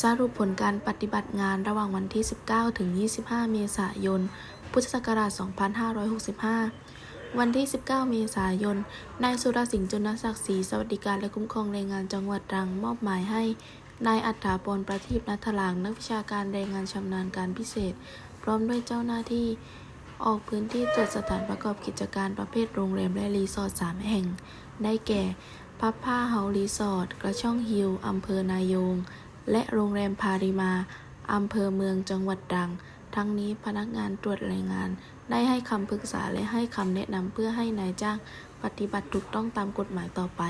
สรุปผลการปฏิบัติงานระหว่างวันที่ 19 ถึง 25 เมษายน พุทธศักราช 2565 วันที่ 19 เมษายน นายสุรสิงห์จุลศักดิ์ศรีสวัสดิการและคุ้มครองแรงงานจังหวัดตรังมอบหมายให้ นายอัฏฐาปรประทีปนัทลาง นักวิชาการแรงงานชำนาญการพิเศษ พร้อมด้วยเจ้าหน้าที่ ออกพื้นที่ตรวจสถานประกอบกิจการประเภทโรงแรมและรีสอร์ท 3 แห่ง ได้แก่ พับผ้าเฮารีสอร์ท กระช่องฮิลอำเภอนายง และโรงแรมพาริมาอำเภอเมืองจังหวัดตรัง ทั้งนี้พนักงานตรวจแรงงาน ได้ให้คำปรึกษาและให้คำแนะนำเพื่อให้นายจ้างปฏิบัติถูกต้องตามกฎหมายต่อไป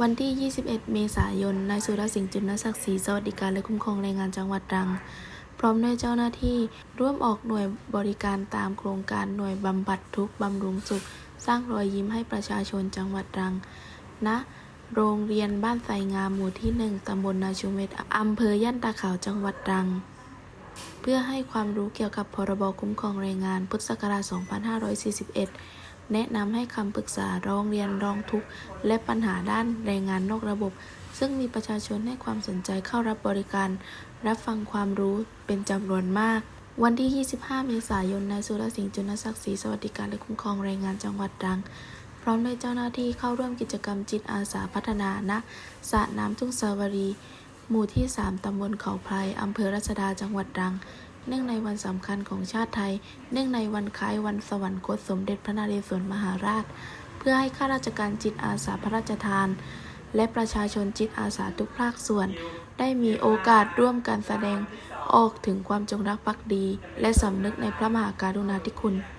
วันที่ 21 เมษายน นายสุรสิงห์จุลศักดิ์ศรีสวัสดิการและคุ้มครองแรงงานจังหวัดตรัง พร้อมด้วยเจ้าหน้าที่ร่วมออกหน่วยบริการตามโครงการหน่วยบำบัดทุกข์บำรุงสุข สร้างรอยยิ้มให้ประชาชนจังหวัดตรังณ โรงเรียนบ้านไสงามหมู่ที่หนึ่งตำบลนาชุมเวศอำเภอย่านตาขาวจังหวัดตรัง เพื่อให้ความรู้เกี่ยวกับพรบคุ้มครองแรงงาน พุทธศักราช 2541 แนะนำให้คำปรึกษาร้องเรียนร้องทุกข์ และปัญหาด้านแรงงานนอกระบบ ซึ่งมีประชาชนให้ความสนใจเข้ารับบริการ รับฟังความรู้เป็นจำนวนมาก วันที่ 25 เมษายนนายสุรสิงห์จุลศักดิ์ศรีสวัสดิการและคุ้มครองแรงงานจังหวัดตรัง พร้อมด้วยเจ้าหน้าที่เข้าร่วมกิจกรรมจิตอาสาพัฒนาณสระน้ำทุ่งสาวรี หมู่ที่ 3 ตำบลเขาไพรอำเภอรัศดาจังหวัดตรัง เนื่องในวันสำคัญของชาติไทย เนื่องในวันคล้ายวันสวรรคตสมเด็จพระนเรศวรมหาราช เพื่อให้ข้าราชการจิตอาสาพระราชทาน และประชาชนจิตอาสาทุกภาคส่วน ได้มีโอกาสร่วมกันแสดงออกถึงความจงรักภักดี และสำนึกในพระมหากรุณาธิคุณ